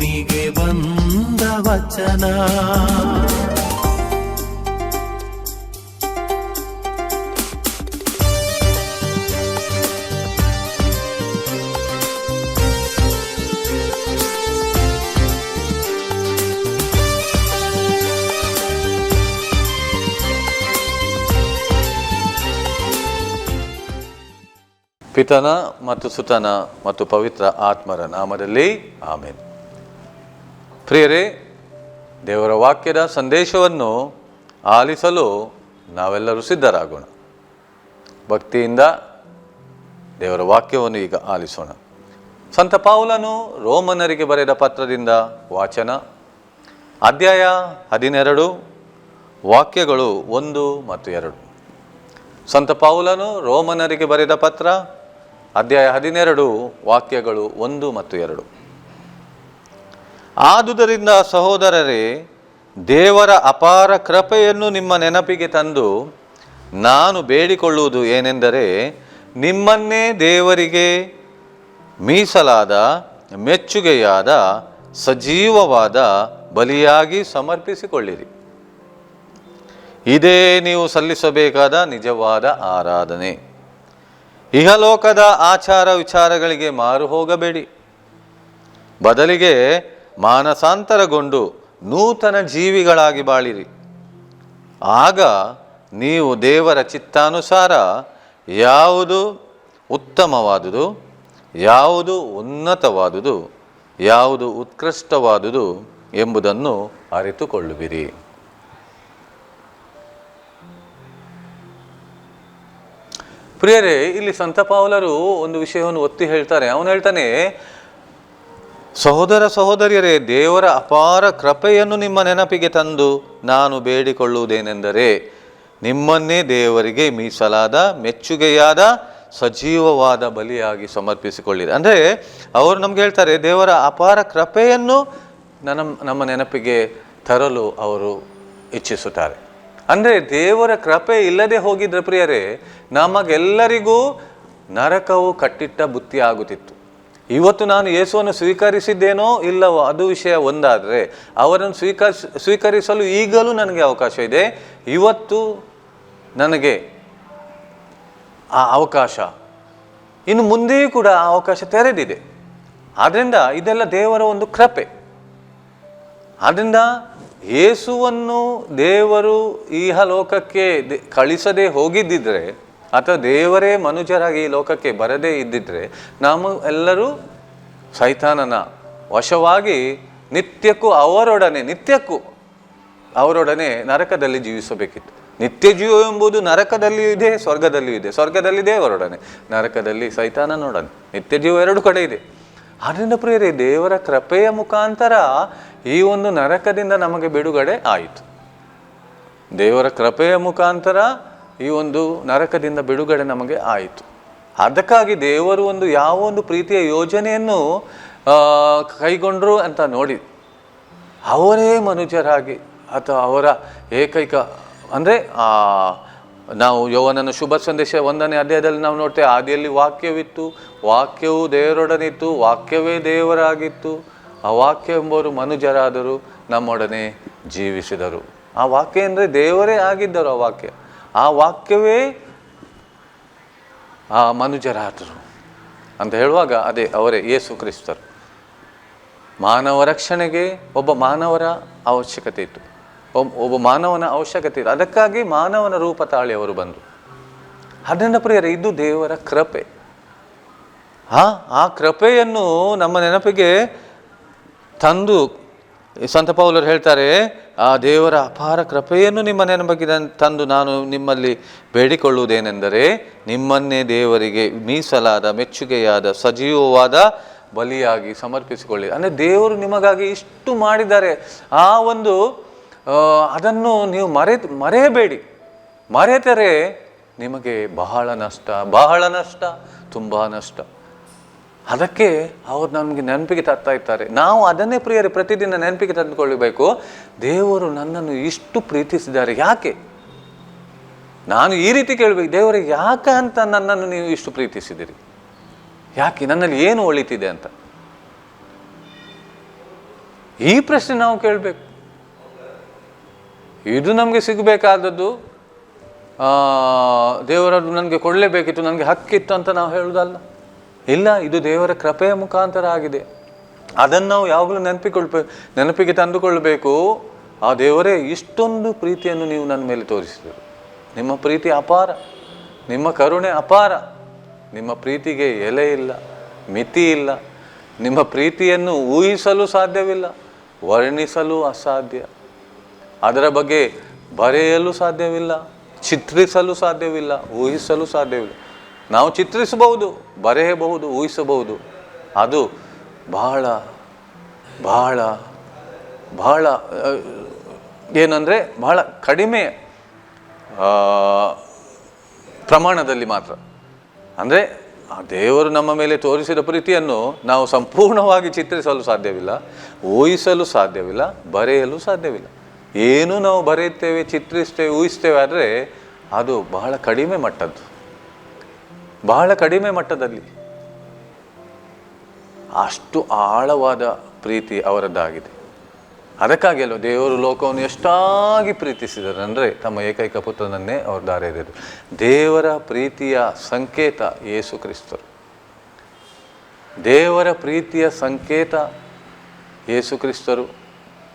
ಭೂಮಿಗೆ ಬಂದ ವಚನ. ಪಿತನ ಮತ್ತು ಸುತನ ಮತ್ತು ಪವಿತ್ರ ಆತ್ಮರ ನಾಮದಲ್ಲಿ ಆಮೇನ್. ಪ್ರಿಯರೇ, ದೇವರ ವಾಕ್ಯದ ಸಂದೇಶವನ್ನು ಆಲಿಸಲು ನಾವೆಲ್ಲರೂ ಸಿದ್ಧರಾಗೋಣ. ಭಕ್ತಿಯಿಂದ ದೇವರ ವಾಕ್ಯವನ್ನು ಈಗ ಆಲಿಸೋಣ. ಸಂತ ಪಾವುಲನು ರೋಮನರಿಗೆ ಬರೆದ ಪತ್ರದಿಂದ ವಾಚನ. ಅಧ್ಯಾಯ ಹದಿನೆರಡು, ವಾಕ್ಯಗಳು ಒಂದು ಮತ್ತು ಎರಡು. ಸಂತ ಪಾವುಲನು ರೋಮನರಿಗೆ ಬರೆದ ಪತ್ರ. ಅಧ್ಯಾಯ ಹದಿನೆರಡು, ವಾಕ್ಯಗಳು ಒಂದು ಮತ್ತು ಎರಡು. ಆದುದರಿಂದ ಸಹೋದರರೇ, ದೇವರ ಅಪಾರ ಕೃಪೆಯನ್ನು ನಿಮ್ಮ ನೆನಪಿಗೆ ತಂದು ನಾನು ಬೇಡಿಕೊಳ್ಳುವುದು ಏನೆಂದರೆ, ನಿಮ್ಮನ್ನೇ ದೇವರಿಗೆ ಮೀಸಲಾದ, ಮೆಚ್ಚುಗೆಯಾದ, ಸಜೀವವಾದ ಬಲಿಯಾಗಿ ಸಮರ್ಪಿಸಿಕೊಳ್ಳಿರಿ. ಇದೇ ನೀವು ಸಲ್ಲಿಸಬೇಕಾದ ನಿಜವಾದ ಆರಾಧನೆ. ಇಹಲೋಕದ ಆಚಾರ ವಿಚಾರಗಳಿಗೆ ಮಾರು ಹೋಗಬೇಡಿ. ಬದಲಿಗೆ ಮಾನಸಾಂತರಗೊಂಡು ನೂತನ ಜೀವಿಗಳಾಗಿ ಬಾಳಿರಿ. ಆಗ ನೀವು ದೇವರ ಚಿತ್ತಾನುಸಾರ ಯಾವುದು ಉತ್ತಮವಾದುದು, ಯಾವುದು ಉನ್ನತವಾದುದು, ಯಾವುದು ಉತ್ಕೃಷ್ಟವಾದುದು ಎಂಬುದನ್ನು ಅರಿತುಕೊಳ್ಳುವಿರಿ. ಪ್ರಿಯರೇ, ಇಲ್ಲಿ ಸಂತ ಪಾವಲರು ಒಂದು ವಿಷಯವನ್ನು ಒತ್ತಿ ಹೇಳ್ತಾರೆ. ಅವನು ಹೇಳ್ತಾನೆ ಸಹೋದರ ಸಹೋದರಿಯರೇ, ದೇವರ ಅಪಾರ ಕೃಪೆಯನ್ನು ನಿಮ್ಮ ನೆನಪಿಗೆ ತಂದು ನಾನು ಬೇಡಿಕೊಳ್ಳುವುದೇನೆಂದರೆ, ನಿಮ್ಮನ್ನೇ ದೇವರಿಗೆ ಮೀಸಲಾದ, ಮೆಚ್ಚುಗೆಯಾದ, ಸಜೀವವಾದ ಬಲಿಯಾಗಿ ಸಮರ್ಪಿಸಿಕೊಳ್ಳಿರಿ. ಅಂದರೆ, ಅವರು ನಮ್ಗೆ ಹೇಳ್ತಾರೆ, ದೇವರ ಅಪಾರ ಕೃಪೆಯನ್ನು ನನ್ನ ನಮ್ಮ ನೆನಪಿಗೆ ತರಲು ಅವರು ಇಚ್ಛಿಸುತ್ತಾರೆ. ಅಂದರೆ, ದೇವರ ಕೃಪೆ ಇಲ್ಲದೆ ಹೋಗಿದ್ದ ಪ್ರಿಯರೇ, ನಮಗೆಲ್ಲರಿಗೂ ನರಕವು ಕಟ್ಟಿಟ್ಟ ಬುತ್ತಿ ಆಗುತ್ತಿತ್ತು. ಇವತ್ತು ನಾನು ಯೇಸುವನ್ನು ಸ್ವೀಕರಿಸಿದ್ದೇನೋ ಇಲ್ಲವೋ ಅದು ವಿಷಯ ಒಂದಾದರೆ ಅವರನ್ನು ಸ್ವೀಕರಿಸ ಸ್ವೀಕರಿಸಲು ಈಗಲೂ ನನಗೆ ಅವಕಾಶ ಇದೆ. ಇವತ್ತು ನನಗೆ ಆ ಅವಕಾಶ. ಇನ್ನು ಮುಂದೆಯೂ ಕೂಡ ಆ ಅವಕಾಶ ತೆರೆದಿದೆ. ಆದ್ದರಿಂದ ಇದೆಲ್ಲ ದೇವರ ಒಂದು ಕೃಪೆ. ಆದ್ದರಿಂದ ಯೇಸುವನ್ನು ದೇವರು ಈಹ ಲೋಕಕ್ಕೆ ಕಳಿಸದೆ ಹೋಗಿದ್ದಿದ್ರೆ ಅಥವಾ ದೇವರೇ ಮನುಜರಾಗಿ ಈ ಲೋಕಕ್ಕೆ ಬರದೇ ಇದ್ದಿದ್ರೆ ನಾವು ಎಲ್ಲರೂ ಸೈತಾನನ ವಶವಾಗಿ ನಿತ್ಯಕ್ಕೂ ಅವರೊಡನೆ ನಿತ್ಯಕ್ಕೂ ಅವರೊಡನೆ ನರಕದಲ್ಲಿ ಜೀವಿಸಬೇಕಿತ್ತು. ನಿತ್ಯ ಜೀವ ಎಂಬುದು ನರಕದಲ್ಲಿಯೂ ಇದೆ, ಸ್ವರ್ಗದಲ್ಲಿಯೂ ಇದೆ. ಸ್ವರ್ಗದಲ್ಲಿ ದೇವರೊಡನೆ, ನರಕದಲ್ಲಿ ಸೈತಾನನೊಡನೆ. ನಿತ್ಯ ಜೀವ ಎರಡು ಕಡೆ ಇದೆ. ಆದ್ದರಿಂದ ಪ್ರಿಯರೇ, ದೇವರ ಕೃಪೆಯ ಮುಖಾಂತರ ಈ ಒಂದು ನರಕದಿಂದ ನಮಗೆ ಬಿಡುಗಡೆ ಆಯಿತು. ದೇವರ ಕೃಪೆಯ ಮುಖಾಂತರ ಈ ಒಂದು ನರಕದಿಂದ ಬಿಡುಗಡೆ ನಮಗೆ ಆಯಿತು. ಅದಕ್ಕಾಗಿ ದೇವರು ಒಂದು ಯಾವ ಒಂದು ಪ್ರೀತಿಯ ಯೋಜನೆಯನ್ನು ಕೈಗೊಂಡರು ಅಂತ ನೋಡಿ, ಅವರೇ ಮನುಜರಾಗಿ ಅಥವಾ ಅವರ ಏಕೈಕ, ಅಂದರೆ ನಾವು ಯೌವನನ ಶುಭ ಸಂದೇಶ ಒಂದನೇ ಅಧ್ಯಾಯದಲ್ಲಿ ನಾವು ನೋಡ್ತೇವೆ, ಆದಿಯಲ್ಲಿ ವಾಕ್ಯವಿತ್ತು, ವಾಕ್ಯವು ದೇವರೊಡನಿತ್ತು, ವಾಕ್ಯವೇ ದೇವರಾಗಿತ್ತು, ಆ ವಾಕ್ಯ ಎಂಬವರು ಮನುಜರಾದರು, ನಮ್ಮೊಡನೆ ಜೀವಿಸಿದರು. ಆ ವಾಕ್ಯ ಅಂದರೆ ದೇವರೇ ಆಗಿದ್ದರು ಆ ವಾಕ್ಯ. ಆ ವಾಕ್ಯವೇ ಆ ಮನುಜರಾದರು ಅಂತ ಹೇಳುವಾಗ ಅದೇ ಅವರೇ ಯೇಸು ಕ್ರಿಸ್ತರು. ಮಾನವ ರಕ್ಷಣೆಗೆ ಒಬ್ಬ ಮಾನವರ ಅವಶ್ಯಕತೆ ಇತ್ತು. ಒಬ್- ಒಬ್ಬ ಮಾನವನ ಅವಶ್ಯಕತೆ ಇತ್ತು. ಅದಕ್ಕಾಗಿ ಮಾನವನ ರೂಪ ತಾಳಿ ಅವರು ಬಂದರು. ಅದರಿಂದ ಪ್ರಿಯರ, ಇದು ದೇವರ ಕೃಪೆ. ಆ ಆ ಕೃಪೆಯನ್ನು ನಮ್ಮ ನೆನಪಿಗೆ ತಂದು ಸಂತ ಪೌಲರು ಹೇಳ್ತಾರೆ ಆ ದೇವರ ಅಪಾರ ಕೃಪೆಯನ್ನು ನಿಮ್ಮ ನೆನಪಿಗೆ ತಂದು ನಾನು ನಿಮ್ಮಲ್ಲಿ ಬೇಡಿಕೊಳ್ಳುವುದೇನೆಂದರೆ ನಿಮ್ಮನ್ನೇ ದೇವರಿಗೆ ಮೀಸಲಾದ, ಮೆಚ್ಚುಗೆಯಾದ, ಸಜೀವವಾದ ಬಲಿಯಾಗಿ ಸಮರ್ಪಿಸಿಕೊಳ್ಳಿ. ಅಂದರೆ ದೇವರು ನಿಮಗಾಗಿ ಇಷ್ಟು ಮಾಡಿದ್ದಾರೆ. ಆ ಒಂದು ಅದನ್ನು ನೀವು ಮರೆ, ಮರೆಯಬೇಡಿ. ಮರೆತರೆ ನಿಮಗೆ ಬಹಳ ನಷ್ಟ ಬಹಳ ನಷ್ಟ, ತುಂಬ ನಷ್ಟ. ಅದಕ್ಕೆ ಅವರು ನಮಗೆ ನೆನಪಿಗೆ ತರ್ತಾ ಇರ್ತಾರೆ ನಾವು ಅದನ್ನೇ ಪ್ರಿಯರಿ ಪ್ರತಿದಿನ ನೆನಪಿಗೆ ತಂದುಕೊಳ್ಳಬೇಕು. ದೇವರು ನನ್ನನ್ನು ಇಷ್ಟು ಪ್ರೀತಿಸಿದ್ದಾರೆ. ಯಾಕೆ? ನಾನು ಈ ರೀತಿ ಕೇಳಬೇಕು ದೇವರಿಗೆ ಯಾಕೆ ಅಂತ ನನ್ನನ್ನು ನೀವು ಇಷ್ಟು ಪ್ರೀತಿಸಿದಿರಿ? ಯಾಕೆ? ನನ್ನಲ್ಲಿ ಏನು ಒಳಿತಿದೆ ಅಂತ? ಈ ಪ್ರಶ್ನೆ ನಾವು ಕೇಳಬೇಕು. ಇದು ನಮಗೆ ಸಿಗಬೇಕಾದದ್ದು ದೇವರನ್ನು ನನಗೆ ಕೊಡಲೇಬೇಕಿತ್ತು, ನನಗೆ ಹಕ್ಕಿತ್ತು ಅಂತ ನಾವು ಹೇಳುವುದಲ್ಲ. ಇಲ್ಲ, ಇದು ದೇವರ ಕೃಪೆಯ ಮುಖಾಂತರ ಆಗಿದೆ. ಅದನ್ನು ನಾವು ಯಾವಾಗಲೂ ನೆನಪಿಕೊಳ್ಬೇಕು ನೆನಪಿಗೆ ತಂದುಕೊಳ್ಬೇಕು. ಆ ದೇವರೇ, ಇಷ್ಟೊಂದು ಪ್ರೀತಿಯನ್ನು ನೀವು ನನ್ನ ಮೇಲೆ ತೋರಿಸಿದರು. ನಿಮ್ಮ ಪ್ರೀತಿ ಅಪಾರ. ನಿಮ್ಮ ಕರುಣೆ ಅಪಾರ. ನಿಮ್ಮ ಪ್ರೀತಿಗೆ ಎಲೆ ಇಲ್ಲ, ಮಿತಿ ಇಲ್ಲ. ನಿಮ್ಮ ಪ್ರೀತಿಯನ್ನು ಊಹಿಸಲು ಸಾಧ್ಯವಿಲ್ಲ, ವರ್ಣಿಸಲು ಅಸಾಧ್ಯ. ಅದರ ಬಗ್ಗೆ ಬರೆಯಲು ಸಾಧ್ಯವಿಲ್ಲ, ಚಿತ್ರಿಸಲು ಸಾಧ್ಯವಿಲ್ಲ, ಊಹಿಸಲು ಸಾಧ್ಯವಿಲ್ಲ. ನಾವು ಚಿತ್ರಿಸಬಹುದು, ಬರೆಯಬಹುದು, ಊಹಿಸಬಹುದು. ಅದು ಬಹಳ ಬಹಳ ಬಹಳ ಏನಂದರೆ ಬಹಳ ಕಡಿಮೆ ಪ್ರಮಾಣದಲ್ಲಿ ಮಾತ್ರ. ಅಂದರೆ ಆ ದೇವರು ನಮ್ಮ ಮೇಲೆ ತೋರಿಸಿದ ಪ್ರೀತಿಯನ್ನು ನಾವು ಸಂಪೂರ್ಣವಾಗಿ ಚಿತ್ರಿಸಲು ಸಾಧ್ಯವಿಲ್ಲ, ಊಹಿಸಲು ಸಾಧ್ಯವಿಲ್ಲ, ಬರೆಯಲು ಸಾಧ್ಯವಿಲ್ಲ. ಏನು ನಾವು ಬರೆಯುತ್ತೇವೆ, ಚಿತ್ರಿಸ್ತೇವೆ, ಊಹಿಸ್ತೇವೆ, ಆದರೆ ಅದು ಬಹಳ ಕಡಿಮೆ ಮಟ್ಟದ್ದು. ಬಹಳ ಕಡಿಮೆ ಮಟ್ಟದಲ್ಲಿ. ಅಷ್ಟು ಆಳವಾದ ಪ್ರೀತಿ ಅವರದ್ದಾಗಿದೆ. ಅದಕ್ಕಾಗಿ ಅಲ್ವ ದೇವರು ಲೋಕವನ್ನು ಎಷ್ಟಾಗಿ ಪ್ರೀತಿಸಿದರು ಅಂದರೆ ತಮ್ಮ ಏಕೈಕ ಪುತ್ರನನ್ನೇ ಅವರು ದಾರಿ ದೇವರ ಪ್ರೀತಿಯ ಸಂಕೇತ ಯೇಸು ಕ್ರಿಸ್ತರು. ದೇವರ ಪ್ರೀತಿಯ ಸಂಕೇತ ಯೇಸು ಕ್ರಿಸ್ತರು.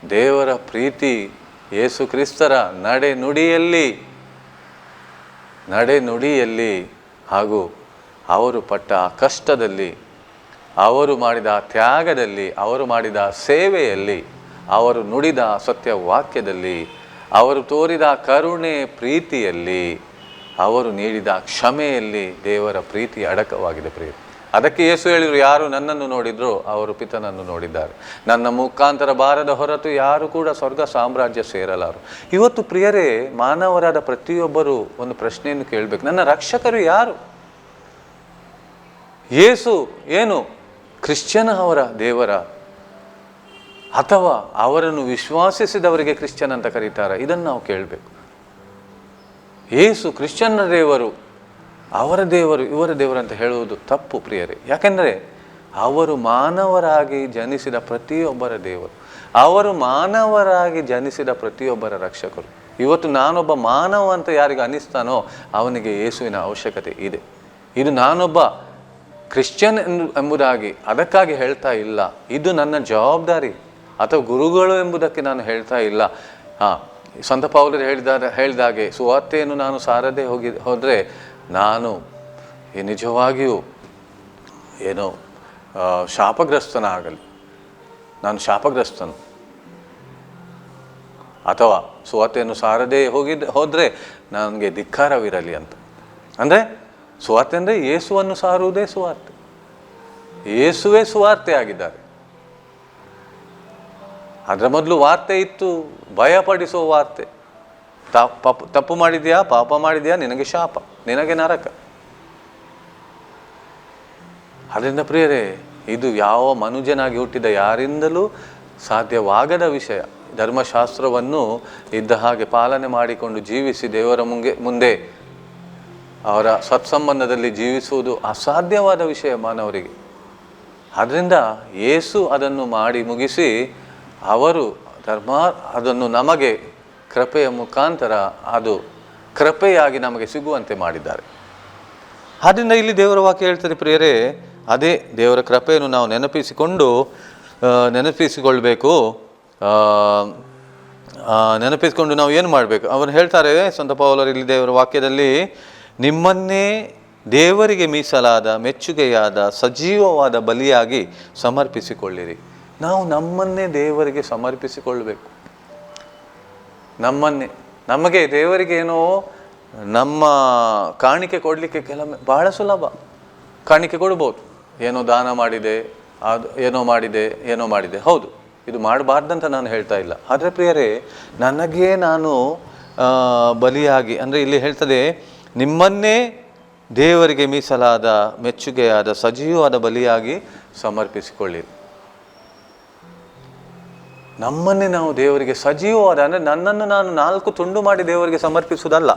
ದೇವರ ಪ್ರೀತಿ ಯೇಸು ಕ್ರಿಸ್ತರ ನಡೆನುಡಿಯಲ್ಲಿ ನಡೆನುಡಿಯಲ್ಲಿ ನಡೆ ನುಡಿಯಲ್ಲಿ ಹಾಗೂ ಅವರು ಪಟ್ಟ ಕಷ್ಟದಲ್ಲಿ, ಅವರು ಮಾಡಿದ ತ್ಯಾಗದಲ್ಲಿ, ಅವರು ಮಾಡಿದ ಸೇವೆಯಲ್ಲಿ, ಅವರು ನುಡಿದ ಸತ್ಯ ವಾಕ್ಯದಲ್ಲಿ ಅವರು ತೋರಿದ ಕರುಣೆ ಪ್ರೀತಿಯಲ್ಲಿ, ಅವರು ನೀಡಿದ ಕ್ಷಮೆಯಲ್ಲಿ ದೇವರ ಪ್ರೀತಿ ಅಡಕವಾಗಿದೆ ಪ್ರೀತಿ ಅದಕ್ಕೆ ಯೇಸು ಹೇಳಿದರು, ಯಾರು ನನ್ನನ್ನು ನೋಡಿದ್ರು ಅವರು ಪಿತನನ್ನು ನೋಡಿದ್ದಾರೆ. ನನ್ನ ಮುಖಾಂತರ ಬಾರದ ಹೊರತು ಯಾರು ಕೂಡ ಸ್ವರ್ಗ ಸಾಮ್ರಾಜ್ಯ ಸೇರಲಾರು. ಇವತ್ತು ಪ್ರಿಯರೇ, ಮಾನವರಾದ ಪ್ರತಿಯೊಬ್ಬರು ಒಂದು ಪ್ರಶ್ನೆಯನ್ನು ಕೇಳಬೇಕು. ನನ್ನ ರಕ್ಷಕರು ಯಾರು? ಯೇಸು ಏನು? ಕ್ರಿಶ್ಚಿಯನ್ ಅವರ ದೇವರ ಅಥವಾ ಅವರನ್ನು ವಿಶ್ವಾಸಿಸಿದವರಿಗೆ ಕ್ರಿಶ್ಚಿಯನ್ ಅಂತ ಕರೀತಾರೆ? ಇದನ್ನು ನಾವು ಕೇಳಬೇಕು. ಏಸು ಕ್ರಿಶ್ಚಿಯನ್ನ ದೇವರು ಅವರ ದೇವರು, ಇವರ ದೇವರು ಅಂತ ಹೇಳುವುದು ತಪ್ಪು ಪ್ರಿಯರೇ. ಯಾಕೆಂದರೆ ಅವರು ಮಾನವರಾಗಿ ಜನಿಸಿದ ಪ್ರತಿಯೊಬ್ಬರ ದೇವರು. ಅವರು ಮಾನವರಾಗಿ ಜನಿಸಿದ ಪ್ರತಿಯೊಬ್ಬರ ರಕ್ಷಕರು. ಇವತ್ತು ನಾನೊಬ್ಬ ಮಾನವ ಅಂತ ಯಾರಿಗೆ ಅನಿಸ್ತಾನೋ ಅವನಿಗೆ ಯೇಸುವಿನ ಅವಶ್ಯಕತೆ ಇದೆ. ಇದು ನಾನೊಬ್ಬ ಕ್ರಿಶ್ಚಿಯನ್ ಎಂಬುದಾಗಿ ಅದಕ್ಕಾಗಿ ಹೇಳ್ತಾ ಇಲ್ಲ. ಇದು ನನ್ನ ಜವಾಬ್ದಾರಿ ಅಥವಾ ಗುರುಗಳು ಎಂಬುದಕ್ಕೆ ನಾನು ಹೇಳ್ತಾ ಇಲ್ಲ. ಹಾಂ ಸಂತ ಪೌಲರು ಹೇಳಿದ, ಹೇಳಿದಾಗೆ ಸುವಾರ್ತೆಯನ್ನು ನಾನು ಸಾರದೆ ಹೋಗಿ, ಹೋದರೆ ನಾನು ನಿಜವಾಗಿಯೂ ಏನೋ ಶಾಪಗ್ರಸ್ತನಾಗಲಿ. ನಾನು ಶಾಪಗ್ರಸ್ತನು. ಅಥವಾ ಸುವಾರ್ತೆಯನ್ನು ಸಾರದೇ ಹೋಗಿದ್ದ ಹೋದರೆ ನನಗೆ ಧಿಕ್ಕಾರವಿರಲಿ ಅಂತ. ಅಂದರೆ ಸುವಾರ್ತೆ ಅಂದರೆ ಯೇಸುವನ್ನು ಸಾರುವುದೇ ಸುವಾರ್ತೆ. ಯೇಸುವೇ ಸುವಾರ್ತೆ ಆಗಿದ್ದಾರೆ. ಅದರ ಮೊದಲು ವಾರ್ತೆ ಇತ್ತು, ಭಯಪಡಿಸುವ ವಾರ್ತೆ. ತಪ್ಪ ತಪ್ಪು ಮಾಡಿದ್ಯಾ, ಪಾಪ ಮಾಡಿದ್ಯಾ, ನಿನಗೆ ಶಾಪ, ನಿನಗೆ ನರಕ. ಅದರಿಂದ ಪ್ರಿಯರೇ, ಇದು ಯಾವ ಮನುಜನಾಗಿ ಹುಟ್ಟಿದ ಯಾರಿಂದಲೂ ಸಾಧ್ಯವಾಗದ ವಿಷಯ. ಧರ್ಮಶಾಸ್ತ್ರವನ್ನು ಇದ್ದ ಹಾಗೆ ಪಾಲನೆ ಮಾಡಿಕೊಂಡು ಜೀವಿಸಿ ದೇವರ ಮುಂಗೆ, ಮುಂದೆ ಅವರ ಸತ್ಸಂಬಂಧದಲ್ಲಿ ಜೀವಿಸುವುದು ಅಸಾಧ್ಯವಾದ ವಿಷಯ ಮಾನವರಿಗೆ. ಆದ್ದರಿಂದ ಏಸು ಅದನ್ನು ಮಾಡಿ ಮುಗಿಸಿ, ಅವರು ಧರ್ಮ, ಅದನ್ನು ನಮಗೆ ಕೃಪೆಯ ಮುಖಾಂತರ ಅದು ಕೃಪೆಯಾಗಿ ನಮಗೆ ಸಿಗುವಂತೆ ಮಾಡಿದ್ದಾರೆ. ಆದ್ದರಿಂದ ಇಲ್ಲಿ ದೇವರ ವಾಕ್ಯ ಹೇಳ್ತಾರೆ ಪ್ರಿಯರೇ, ಅದೇ ದೇವರ ಕೃಪೆಯನ್ನು ನಾವು ನೆನಪಿಸಿಕೊಂಡು ನೆನಪಿಸಿಕೊಳ್ಬೇಕು. ನೆನಪಿಸಿಕೊಂಡು ನಾವು ಏನು ಮಾಡಬೇಕು? ಅವನು ಹೇಳ್ತಾರೆ, ಸಂತ ಪೌಲರು ಇಲ್ಲಿ ದೇವರ ವಾಕ್ಯದಲ್ಲಿ, ನಿಮ್ಮನ್ನೇ ದೇವರಿಗೆ ಮೀಸಲಾದ, ಮೆಚ್ಚುಗೆಯಾದ, ಸಜೀವವಾದ ಬಲಿಯಾಗಿ ಸಮರ್ಪಿಸಿಕೊಳ್ಳಿರಿ. ನಾವು ನಮ್ಮನ್ನೇ ದೇವರಿಗೆ ಸಮರ್ಪಿಸಿಕೊಳ್ಬೇಕು. ನಮ್ಮನ್ನೇ, ನಮಗೆ ದೇವರಿಗೆ ಏನೋ ನಮ್ಮ ಕಾಣಿಕೆ ಕೊಡಲಿಕ್ಕೆ ಕೆಲವೊಮ್ಮೆ ಬಹಳ ಸುಲಭ. ಕಾಣಿಕೆ ಕೊಡ್ಬೋದು. ಏನೋ ದಾನ ಮಾಡಿದೆ ಅದು ಏನೋ ಮಾಡಿದೆ ಏನೋ ಮಾಡಿದೆ. ಹೌದು, ಇದು ಮಾಡಬಾರ್ದಂತ ನಾನು ಹೇಳ್ತಾ ಇಲ್ಲ. ಆದರೆ ಪ್ರಿಯರೇ, ನನಗೆ ನಾನು ಬಲಿಯಾಗಿ, ಅಂದರೆ ಇಲ್ಲಿ ಹೇಳ್ತದೆ, ನಿಮ್ಮನ್ನೇ ದೇವರಿಗೆ ಮೀಸಲಾದ, ಮೆಚ್ಚುಗೆಯಾದ, ಸಜೀವವಾದ ಬಲಿಯಾಗಿ ಸಮರ್ಪಿಸಿಕೊಳ್ಳಿರಿ ನಮ್ಮನ್ನೇ ನಾವು ದೇವರಿಗೆ ಸಜೀವವಾದ, ಅಂದರೆ ನನ್ನನ್ನು ನಾನು ನಾಲ್ಕು ತುಂಡು ಮಾಡಿ ದೇವರಿಗೆ ಸಮರ್ಪಿಸುವುದಲ್ಲ.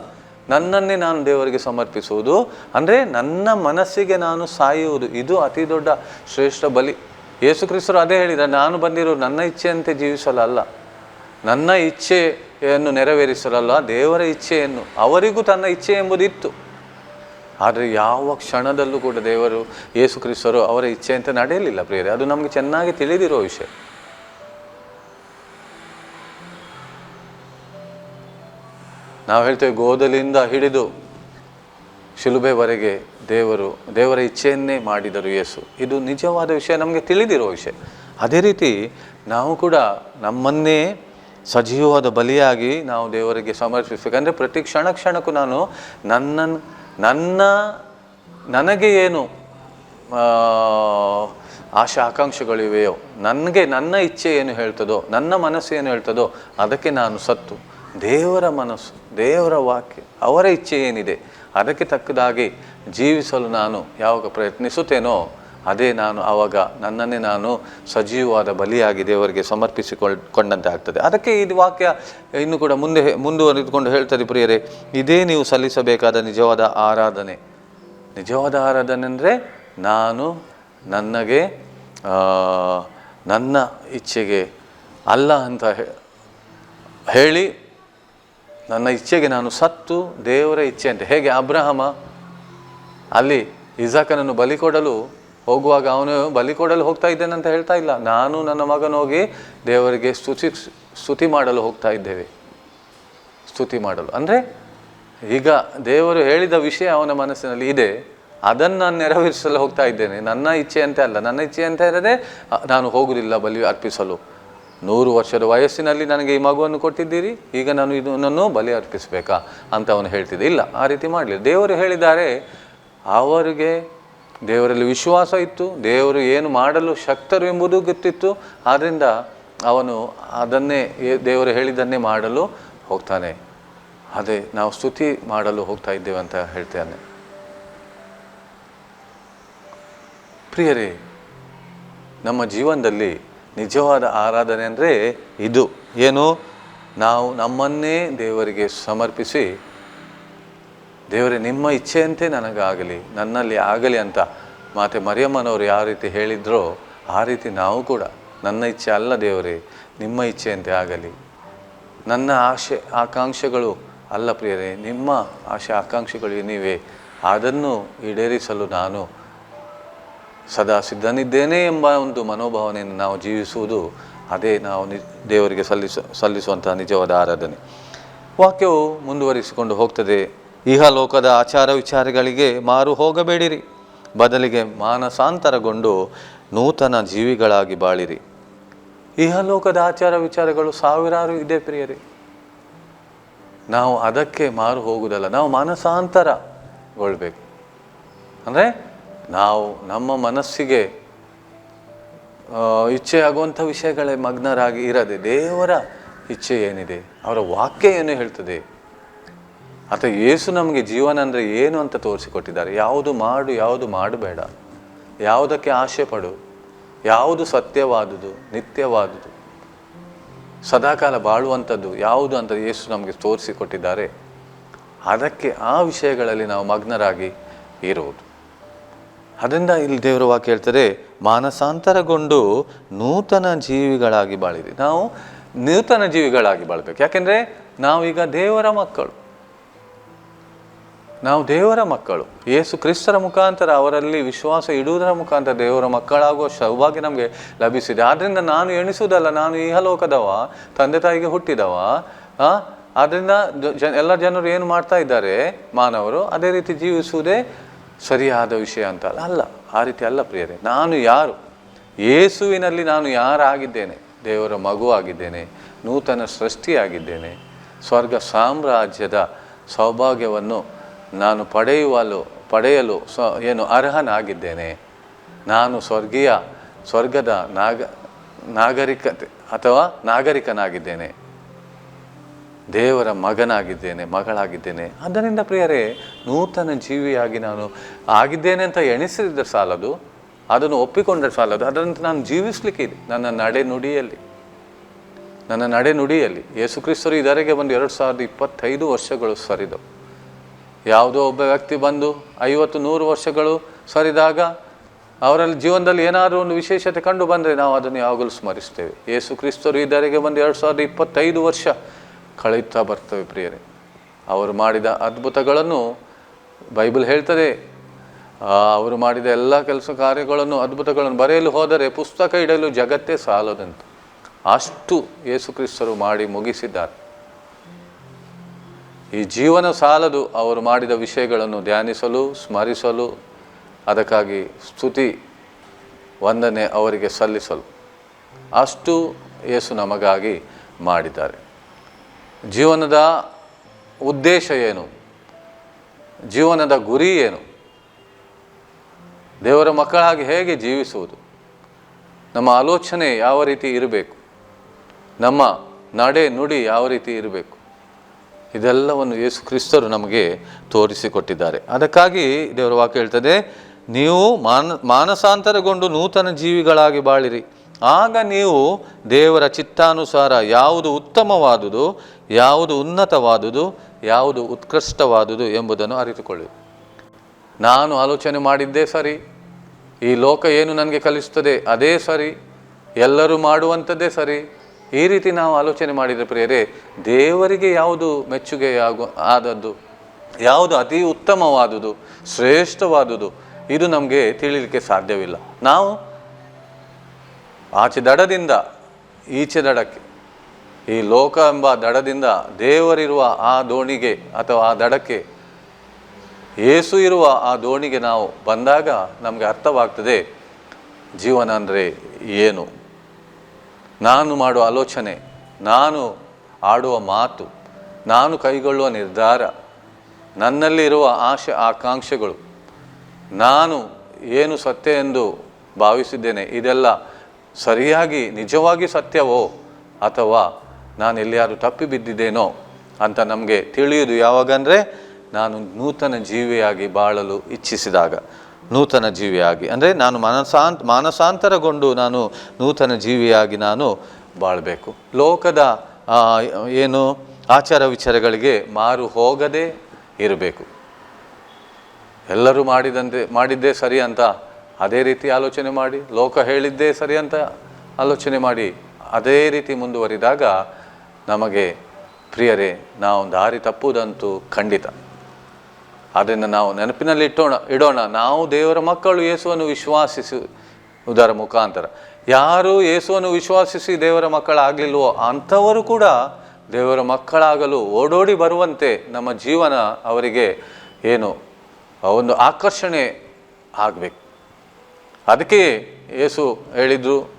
ನನ್ನನ್ನೇ ನಾನು ದೇವರಿಗೆ ಸಮರ್ಪಿಸುವುದು, ಅಂದರೆ ನನ್ನ ಮನಸ್ಸಿಗೆ ನಾನು ಸಾಯುವುದು. ಇದು ಅತಿ ದೊಡ್ಡ ಶ್ರೇಷ್ಠ ಬಲಿ. ಯೇಸು ಕ್ರಿಸ್ತರು ಅದೇ ಹೇಳಿದ ನಾನು ಬಂದಿರೋ ನನ್ನ ಇಚ್ಛೆಯಂತೆ ಜೀವಿಸಲಲ್ಲ. ನನ್ನ ಇಚ್ಛೆಯನ್ನು ನೆರವೇರಿಸಲಲ್ಲ, ದೇವರ ಇಚ್ಛೆಯನ್ನು. ಅವರಿಗೂ ತನ್ನ ಇಚ್ಛೆ ಎಂಬುದಿತ್ತು. ಆದರೆ ಯಾವ ಕ್ಷಣದಲ್ಲೂ ಕೂಡ ದೇವರು ಯೇಸು ಕ್ರಿಸ್ತರು ಅವರ ಇಚ್ಛೆಯಂತೆ ನಡೆಯಲಿಲ್ಲ ಪ್ರಿಯರೇ. ಅದು ನಮಗೆ ಚೆನ್ನಾಗಿ ತಿಳಿದಿರೋ ವಿಷಯ. ನಾವು ಹೇಳ್ತೇವೆ ಗೋದಲಿಂದ ಹಿಡಿದು ಶಿಲುಬೆವರೆಗೆ ದೇವರು, ದೇವರ ಇಚ್ಛೆಯನ್ನೇ ಮಾಡಿದರು ಯೇಸು. ಇದು ನಿಜವಾದ ವಿಷಯ, ನಮಗೆ ತಿಳಿದಿರೋ ವಿಷಯ. ಅದೇ ರೀತಿ ನಾವು ಕೂಡ ನಮ್ಮನ್ನೇ ಸಜೀವವಾದ ಬಲಿಯಾಗಿ ನಾವು ದೇವರಿಗೆ ಸಮರ್ಪಿಸಬೇಕಂದ್ರೆ ಪ್ರತಿ ಕ್ಷಣ ಕ್ಷಣಕ್ಕೂ ನಾನು ನನ್ನ ನನ್ನ, ನನಗೆ ಏನು ಆಶಾ ಆಕಾಂಕ್ಷೆಗಳಿವೆಯೋ, ನನಗೆ ನನ್ನ ಇಚ್ಛೆ ಏನು ಹೇಳ್ತದೋ, ನನ್ನ ಮನಸ್ಸು ಏನು ಹೇಳ್ತದೋ, ಅದಕ್ಕೆ ನಾನು ಸತ್ತು. ದೇವರ ಮನಸ್ಸು. ದೇವರ ವಾಕ್ಯ, ಅವರ ಇಚ್ಛೆ ಏನಿದೆ, ಅದಕ್ಕೆ ತಕ್ಕದಾಗಿ ಜೀವಿಸಲು ನಾನು ಯಾವಾಗ ಪ್ರಯತ್ನಿಸುತ್ತೇನೋ, ಅದೇ ನಾನು ಆವಾಗ ನನ್ನನ್ನೇ ನಾನು ಸಜೀವವಾದ ಬಲಿಯಾಗಿ ದೇವರಿಗೆ ಸಮರ್ಪಿಸಿಕೊಂಡಂತೆ ಕೊಂಡಂತೆ ಆಗ್ತದೆ ಅದಕ್ಕೆ ಇದು ವಾಕ್ಯ ಇನ್ನು ಕೂಡ ಮುಂದೆ ಮುಂದುವರಿದುಕೊಂಡು ಹೇಳ್ತದೆ ಪ್ರಿಯರೇ, ಇದೇ ನೀವು ಸಲ್ಲಿಸಬೇಕಾದ ನಿಜವಾದ ಆರಾಧನೆ. ನಿಜವಾದ ಆರಾಧನೆ ಅಂದರೆ ನಾನು ನನಗೆ ನನ್ನ ಇಚ್ಛೆಗೆ ಅಲ್ಲ ಅಂತ ಹೇಳಿ ನನ್ನ ಇಚ್ಛೆಗೆ ನಾನು ಸತ್ತು ದೇವರ ಇಚ್ಛೆ ಅಂತ. ಹೇಗೆ ಅಬ್ರಹಮ ಅಲ್ಲಿ ಇಸಾಕನನ್ನು ಬಲಿ ಕೊಡಲು ಹೋಗುವಾಗ ಅವನು ಬಲಿ ಕೊಡಲು ಹೋಗ್ತಾ ಇದ್ದೇನೆ ಅಂತ ಹೇಳ್ತಾ ಇಲ್ಲ. ನಾನು ನನ್ನ ಮಗನ ಹೋಗಿ ದೇವರಿಗೆ ಸ್ತುತಿ ಸ್ತುತಿ ಮಾಡಲು ಹೋಗ್ತಾ ಇದ್ದೇವೆ. ಸ್ತುತಿ ಮಾಡಲು. ಅಂದರೆ ಈಗ ದೇವರು ಹೇಳಿದ ವಿಷಯ ಅವನ ಮನಸ್ಸಿನಲ್ಲಿ ಇದೆ. ಅದನ್ನು ನಾನು ನೆರವೇರಿಸಲು ಹೋಗ್ತಾ ಇದ್ದೇನೆ. ನನ್ನ ಇಚ್ಛೆ ಅಂತ ಅಲ್ಲ. ನನ್ನ ಇಚ್ಛೆ ಅಂತ ಇರದೆ ನಾನು ಹೋಗುವುದಿಲ್ಲ ಬಲಿ ಅರ್ಪಿಸಲು. ನೂರು ವರ್ಷದ ವಯಸ್ಸಿನಲ್ಲಿ ನನಗೆ ಈ ಮಗುವನ್ನು ಕೊಟ್ಟಿದ್ದೀರಿ, ಈಗ ನಾನು ಇದನ್ನು ಬಲಿ ಅರ್ಪಿಸಬೇಕಾ ಅಂತ ಅವನು ಹೇಳ್ತಿದ್ದೆ. ಇಲ್ಲ, ಆ ರೀತಿ ಮಾಡಲಿಲ್ಲ. ದೇವರು ಹೇಳಿದ್ದಾರೆ, ಅವರಿಗೆ ದೇವರಲ್ಲಿ ವಿಶ್ವಾಸ ಇತ್ತು, ದೇವರು ಏನು ಮಾಡಲು ಶಕ್ತರು ಎಂಬುದು ಗೊತ್ತಿತ್ತು ಆದ್ದರಿಂದ ಅವನು ಅದನ್ನೇ, ದೇವರು ಹೇಳಿದ್ದನ್ನೇ ಮಾಡಲು ಹೋಗ್ತಾನೆ. ಅದೇ, ನಾವು ಸ್ತುತಿ ಮಾಡಲು ಹೋಗ್ತಾ ಇದ್ದೇವೆ ಅಂತ ಹೇಳ್ತೇನೆ. ಪ್ರಿಯರೇ, ನಮ್ಮ ಜೀವನದಲ್ಲಿ ನಿಜವಾದ ಆರಾಧನೆ ಅಂದರೆ ಇದು. ಏನು? ನಾವು ನಮ್ಮನ್ನೇ ದೇವರಿಗೆ ಸಮರ್ಪಿಸಿ, ದೇವರೇ, ನಿಮ್ಮ ಇಚ್ಛೆಯಂತೆ ನನಗಾಗಲಿ, ನನ್ನಲ್ಲಿ ಆಗಲಿ ಅಂತ ಮಾತೆ ಮರಿಯಮ್ಮನವರು ಯಾವ ರೀತಿ ಹೇಳಿದ್ರೋ ಆ ರೀತಿ ನಾವು ಕೂಡ, ನನ್ನ ಇಚ್ಛೆ ಅಲ್ಲ ದೇವರೇ, ನಿಮ್ಮ ಇಚ್ಛೆಯಂತೆ ಆಗಲಿ. ನನ್ನ ಆಶೆ, ಆಕಾಂಕ್ಷೆಗಳು ಅಲ್ಲ ಪ್ರಿಯರೇ, ನಿಮ್ಮ ಆಶೆ, ಆಕಾಂಕ್ಷೆಗಳು ಏನಿವೆ ಅದನ್ನು ಈಡೇರಿಸಲು ನಾನು ಸದಾ ಸಿದ್ಧನಿದ್ದೇನೆ ಎಂಬ ಒಂದು ಮನೋಭಾವನೆಯನ್ನು ನಾವು ಜೀವಿಸುವುದು, ಅದೇ ನಾವು ನಿ, ದೇವರಿಗೆ ಸಲ್ಲಿಸ, ಸಲ್ಲಿಸುವಂತಹ ನಿಜವಾದ ಆರಾಧನೆ. ವಾಕ್ಯವು ಮುಂದುವರಿಸಿಕೊಂಡು ಹೋಗ್ತದೆ. ಇಹ ಲೋಕದ ಆಚಾರ ವಿಚಾರಗಳಿಗೆ ಮಾರು ಹೋಗಬೇಡಿರಿ. ಬದಲಿಗೆ ಮಾನಸಾಂತರಗೊಂಡು ನೂತನ ಜೀವಿಗಳಾಗಿ ಬಾಳಿರಿ. ಇಹಲೋಕದ ಆಚಾರ ವಿಚಾರಗಳು ಸಾವಿರಾರು ಇದೆ ಪ್ರಿಯರೇ. ನಾವು ಅದಕ್ಕೆ ಮಾರು ಹೋಗುವುದಲ್ಲ, ನಾವು ಮಾನಸಾಂತರಗೊಳ್ಬೇಕು. ಅಂದರೆ ನಾವು ನಮ್ಮ ಮನಸ್ಸಿಗೆ ಇಚ್ಛೆ ಆಗುವಂಥ ವಿಷಯಗಳೇ ಮಗ್ನರಾಗಿ ಇರದೆ ದೇವರ ಇಚ್ಛೆ ಏನಿದೆ, ಅವರ ವಾಕ್ಯ ಏನು ಹೇಳ್ತದೆ ಅಥವಾ ಯೇಸು ನಮಗೆ ಜೀವನ ಅಂದರೆ ಏನು ಅಂತ ತೋರಿಸಿಕೊಟ್ಟಿದ್ದಾರೆ. ಯಾವುದು ಮಾಡು, ಯಾವುದು ಮಾಡಬೇಡ. ಯಾವುದಕ್ಕೆ ಆಶೆ ಪಡು, ಯಾವುದು ಸತ್ಯವಾದುದು, ನಿತ್ಯವಾದುದು, ಸದಾಕಾಲ ಬಾಳುವಂಥದ್ದು ಯಾವುದು ಅಂತ ಯೇಸು ನಮಗೆ ತೋರಿಸಿಕೊಟ್ಟಿದ್ದಾರೆ. ಅದಕ್ಕೆ ಆ ವಿಷಯಗಳಲ್ಲಿ ನಾವು ಮಗ್ನರಾಗಿ ಇರುವುದು ಅದರಿಂದ ಇಲ್ಲಿ ದೇವರ ವಾಕ್ಯ ಹೇಳ್ತಾರೆ, ಮಾನಸಾಂತರಗೊಂಡು ನೂತನ ಜೀವಿಗಳಾಗಿ ಬಾಳಿದೆ ನಾವು ನೂತನ ಜೀವಿಗಳಾಗಿ ಬಾಳ್ಬೇಕು. ಯಾಕೆಂದರೆ ನಾವೀಗ ದೇವರ ಮಕ್ಕಳು. ನಾವು ದೇವರ ಮಕ್ಕಳು. ಯೇಸು ಕ್ರಿಸ್ತರ ಮುಖಾಂತರ ಅವರಲ್ಲಿ ವಿಶ್ವಾಸ ಇಡುವುದರ ಮುಖಾಂತರ ದೇವರ ಮಕ್ಕಳಾಗುವ ಸೌಭಾಗ್ಯ ನಮಗೆ ಲಭಿಸಿದೆ. ಆದ್ದರಿಂದ ನಾನು ಎಣಿಸುವುದಲ್ಲ, ನಾನು ಇಹಲೋಕದವ, ತಂದೆ ತಾಯಿಗೆ ಹುಟ್ಟಿದವ ಆದ್ದರಿಂದ ಜ- ಎಲ್ಲ ಜನರು ಏನು ಮಾಡ್ತಾ ಇದ್ದಾರೆ ಮಾನವರು, ಅದೇ ರೀತಿ ಜೀವಿಸುವುದೇ ಸರಿಯಾದ ವಿಷಯ ಅಂತ ಅಲ್ಲ. ಆ ರೀತಿ ಅಲ್ಲ ಪ್ರಿಯರೇ. ನಾನು ಯಾರು? ಯೇಸುವಿನಲ್ಲಿ ನಾನು ಯಾರಾಗಿದ್ದೇನೆ? ದೇವರ ಮಗುವಾಗಿದ್ದೇನೆ ನೂತನ ಸೃಷ್ಟಿಯಾಗಿದ್ದೇನೆ, ಸ್ವರ್ಗ ಸಾಮ್ರಾಜ್ಯದ ಸೌಭಾಗ್ಯವನ್ನು ನಾನು ಪಡೆಯುವಲು, ಪಡೆಯಲು ಸ, ಏನು ಅರ್ಹನಾಗಿದ್ದೇನೆ? ನಾನು ಸ್ವರ್ಗೀಯ, ಸ್ವರ್ಗದ ನಾಗ, ನಾಗರಿಕತೆ, ಅಥವಾ ನಾಗರಿಕನಾಗಿದ್ದೇನೆ? ದೇವರ ಮಗನಾಗಿದ್ದೇನೆ, ಮಗಳಾಗಿದ್ದೇನೆ. ಅದರಿಂದ ಪ್ರಿಯರೇ, ನೂತನ ಜೀವಿಯಾಗಿ ನಾನು ಆಗಿದ್ದೇನೆ ಅಂತ ಎಣಿಸಿದ ಸಾಲದು, ಅದನ್ನು ಒಪ್ಪಿಕೊಂಡ್ರೆ ಸಾಲದು, ಅದರಂತೆ ನಾನು ಜೀವಿಸ್ಲಿಕ್ಕೆ ಇದೆ ನನ್ನ ನಡೆ ನುಡಿಯಲ್ಲಿ ನನ್ನ ನಡೆ ನುಡಿಯಲ್ಲಿ ಯೇಸು ಕ್ರಿಸ್ತರು ಇದರೆಗೆ ಬಂದು ಎರಡು ಸಾವಿರದ ಇಪ್ಪತ್ತೈದು ವರ್ಷಗಳು ಸರಿದವು. ಯಾವುದೋ ಒಬ್ಬ ವ್ಯಕ್ತಿ ಬಂದು ಐವತ್ತು ನೂರು ವರ್ಷಗಳು ಸರಿದಾಗ ಅವರಲ್ಲಿ ಜೀವನದಲ್ಲಿ ಏನಾದರೂ ಒಂದು ವಿಶೇಷತೆ ಕಂಡು ಬಂದರೆ ನಾವು ಅದನ್ನು ಯಾವಾಗಲೂ ಸ್ಮರಿಸ್ತೇವೆ. ಯೇಸು ಕ್ರಿಸ್ತರು ಇದರಿಗೆ ಬಂದು ಎರಡು ಸಾವಿರದ ಇಪ್ಪತ್ತೈದು ವರ್ಷ ಕಳೆಯುತ್ತಾ ಬರ್ತವೆ ಪ್ರಿಯರೇ. ಅವರು ಮಾಡಿದ ಅದ್ಭುತಗಳನ್ನು ಬೈಬಲ್ ಹೇಳ್ತದೆ. ಅವರು ಮಾಡಿದ ಎಲ್ಲ ಕೆಲಸ ಕಾರ್ಯಗಳನ್ನು, ಅದ್ಭುತಗಳನ್ನು ಬರೆಯಲು ಹೋದರೆ ಪುಸ್ತಕ ಇಡಲು ಜಗತ್ತೇ ಸಾಲದಂತೆ. ಅಷ್ಟು ಯೇಸು ಕ್ರಿಸ್ತರು ಮಾಡಿ ಮುಗಿಸಿದ್ದಾರೆ. ಈ ಜೀವನ ಸಾಲದು ಅವರು ಮಾಡಿದ ವಿಷಯಗಳನ್ನು ಧ್ಯಾನಿಸಲು, ಸ್ಮರಿಸಲು, ಅದಕ್ಕಾಗಿ ಸ್ತುತಿ ವಂದನೆ ಅವರಿಗೆ ಸಲ್ಲಿಸಲು ಅಷ್ಟು ಯೇಸು ನಮಗಾಗಿ ಮಾಡಿದ್ದಾರೆ. ಜೀವನದ ಉದ್ದೇಶ ಏನು? ಜೀವನದ ಗುರಿ ಏನು? ದೇವರ ಮಕ್ಕಳಾಗಿ ಹೇಗೆ ಜೀವಿಸುವುದು? ನಮ್ಮ ಆಲೋಚನೆ ಯಾವ ರೀತಿ ಇರಬೇಕು? ನಮ್ಮ ನಡೆ ನುಡಿ ಯಾವ ರೀತಿ ಇರಬೇಕು? ಇದೆಲ್ಲವನ್ನು ಯೇಸು ಕ್ರಿಸ್ತರು ನಮಗೆ ತೋರಿಸಿಕೊಟ್ಟಿದ್ದಾರೆ. ಅದಕ್ಕಾಗಿ ದೇವರ ವಾಕ್ಯ ಹೇಳ್ತದೆ, ನೀವು ಮಾನ, ಮಾನಸಾಂತರಗೊಂಡು ನೂತನ ಜೀವಿಗಳಾಗಿ ಬಾಳಿರಿ. ಆಗ ನೀವು ದೇವರ ಚಿತ್ತಾನುಸಾರ ಯಾವುದು ಉತ್ತಮವಾದುದು, ಯಾವುದು ಉನ್ನತವಾದುದು, ಯಾವುದು ಉತ್ಕೃಷ್ಟವಾದುದು ಎಂಬುದನ್ನು ಅರಿತುಕೊಳ್ಳಿ. ನಾನು ಆಲೋಚನೆ ಮಾಡಿದ್ದೇ ಸರಿ, ಈ ಲೋಕ ಏನು ನನಗೆ ಕಲಿಸ್ತದೆ ಅದೇ ಸರಿ, ಎಲ್ಲರೂ ಮಾಡುವಂಥದ್ದೇ ಸರಿ. ಈ ರೀತಿ ನಾವು ಆಲೋಚನೆ ಮಾಡಿದರೆ ಪ್ರಿಯರೇ, ದೇವರಿಗೆ ಯಾವುದು ಮೆಚ್ಚುಗೆಯಾಗು ಆದದ್ದು, ಯಾವುದು ಅತಿ ಉತ್ತಮವಾದುದು, ಶ್ರೇಷ್ಠವಾದುದು, ಇದು ನಮಗೆ ತಿಳಿಲಿಕ್ಕೆ ಸಾಧ್ಯವಿಲ್ಲ. ನಾವು ಆಚೆ ದಡದಿಂದ ಈಚೆ ದಡಕ್ಕೆ ಈ ಲೋಕ ಎಂಬ ದಡದಿಂದ ದೇವರಿರುವ ಆ ದೋಣಿಗೆ ಅಥವಾ ಆ ದಡಕ್ಕೆ, ಏಸು ಇರುವ ಆ ದೋಣಿಗೆ ನಾವು ಬಂದಾಗ ನಮಗೆ ಅರ್ಥವಾಗ್ತದೆ, ಜೀವನ ಅಂದರೆ ಏನು? ನಾನು ಮಾಡುವ ಆಲೋಚನೆ, ನಾನು ಆಡುವ ಮಾತು, ನಾನು ಕೈಗೊಳ್ಳುವ ನಿರ್ಧಾರ ನನ್ನಲ್ಲಿರುವ ಆಶೆ, ಆಕಾಂಕ್ಷೆಗಳು, ನಾನು ಏನು ಸತ್ಯ ಎಂದು ಭಾವಿಸಿದ್ದೇನೆ, ಇದೆಲ್ಲ ಸರಿಯಾಗಿ, ನಿಜವಾಗಿ ಸತ್ಯವೋ? ಅಥವಾ ನಾನು ಎಲ್ಲಿಯಾದ್ರು ತಪ್ಪಿ ಬಿದ್ದಿದ್ದೇನೋ ಅಂತ ನಮಗೆ ತಿಳಿಯುವುದು ಯಾವಾಗಂದರೆ ನಾನು ನೂತನ ಜೀವಿಯಾಗಿ ಬಾಳಲು ಇಚ್ಛಿಸಿದಾಗ. ನೂತನ ಜೀವಿಯಾಗಿ. ಅಂದರೆ ನಾನು ಮನಸಾಂತ, ಮಾನಸಾಂತರಗೊಂಡು ನಾನು ನೂತನ ಜೀವಿಯಾಗಿ ನಾನು ಬಾಳಬೇಕು. ಲೋಕದ ಏನು ಆಚಾರ ವಿಚಾರಗಳಿಗೆ ಮಾರು ಹೋಗದೇ ಇರಬೇಕು. ಎಲ್ಲರೂ ಮಾಡಿದಂತೆ, ಮಾಡಿದ್ದೇ ಸರಿ ಅಂತ ಅದೇ ರೀತಿ ಆಲೋಚನೆ ಮಾಡಿ, ಲೋಕ ಹೇಳಿದ್ದೇ ಸರಿ ಅಂತ ಆಲೋಚನೆ ಮಾಡಿ, ಅದೇ ರೀತಿ ಮುಂದುವರಿದಾಗ ನಮಗೆ ಪ್ರಿಯರೇ, ನಾವು ದಾರಿ ತಪ್ಪುವುದಂತೂ ಖಂಡಿತ. ಅದನ್ನು ನಾವು ನೆನಪಿನಲ್ಲಿ ಇಟ್ಟೋಣ, ಇಡೋಣ, ನಾವು ದೇವರ ಮಕ್ಕಳು ಯೇಸುವನ್ನು ವಿಶ್ವಾಸಿಸುವುದರ ಮುಖಾಂತರ. ಯಾರು ಯೇಸುವನ್ನು ವಿಶ್ವಾಸಿಸಿ ದೇವರ ಮಕ್ಕಳಾಗಲಿಲ್ವೋ ಅಂಥವರು ಕೂಡ ದೇವರ ಮಕ್ಕಳಾಗಲು ಓಡೋಡಿ ಬರುವಂತೆ ನಮ್ಮ ಜೀವನ ಅವರಿಗೆ ಏನು ಒಂದು ಆಕರ್ಷಣೆ ಆಗಬೇಕು. ಅದಕ್ಕೆ ಏಸು ಹೇಳಿದ್ರು,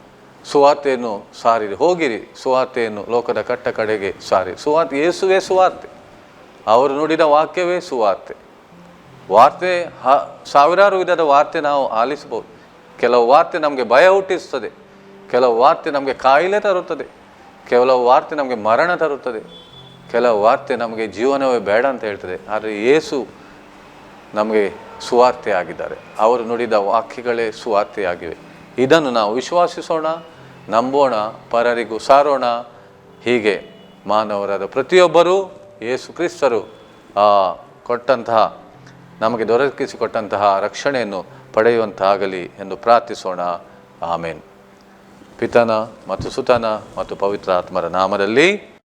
ಸುವಾರ್ತೆಯನ್ನು ಸಾರಿರಿ, ಹೋಗಿರಿ, ಸುವಾರ್ತೆಯನ್ನು ಲೋಕದ ಕಟ್ಟ ಕಡೆಗೆ ಸಾರಿ ಸುವಾರ್ತೆ, ಯೇಸುವೇ ಸುವಾರ್ತೆ. ಅವರು ನುಡಿದ ವಾಕ್ಯವೇ ಸುವಾರ್ತೆ. ವಾರ್ತೆ, ಹ, ಸಾವಿರಾರು ವಿಧದ ವಾರ್ತೆ ನಾವು ಆಲಿಸಬಹುದು. ಕೆಲವು ವಾರ್ತೆ ನಮಗೆ ಭಯ ಹುಟ್ಟಿಸ್ತದೆ ಕೆಲವು ವಾರ್ತೆ ನಮಗೆ ಕಾಯಿಲೆ ತರುತ್ತದೆ. ಕೆಲವು ವಾರ್ತೆ ನಮಗೆ ಮರಣ ತರುತ್ತದೆ. ಕೆಲವು ವಾರ್ತೆ ನಮಗೆ ಜೀವನವೇ ಬೇಡ ಅಂತ ಹೇಳ್ತದೆ. ಆದರೆ ಯೇಸು ನಮಗೆ ಸುವಾರ್ತೆ ಆಗಿದ್ದಾರೆ. ಅವರು ನುಡಿದ ವಾಕ್ಯಗಳೇ ಸುವಾರ್ತೆಯಾಗಿವೆ ಇದನ್ನು ನಾವು ವಿಶ್ವಾಸಿಸೋಣ, ನಂಬೋಣ, ಪರರಿಗೂ ಸಾರೋಣ. ಹೀಗೆ ಮಾನವರಾದ ಪ್ರತಿಯೊಬ್ಬರೂ, ಯೇಸು ಕ್ರಿಸ್ತರು ಕೊಟ್ಟಂತಹ, ನಮಗೆ ದೊರಕಿಸಿಕೊಟ್ಟಂತಹ ರಕ್ಷಣೆಯನ್ನು ಪಡೆಯುವಂತಾಗಲಿ ಎಂದು ಪ್ರಾರ್ಥಿಸೋಣ. ಆಮೇನ್. ಪಿತನ ಮತ್ತು ಸುತನ ಮತ್ತು ಪವಿತ್ರ ಆತ್ಮರ ನಾಮದಲ್ಲಿ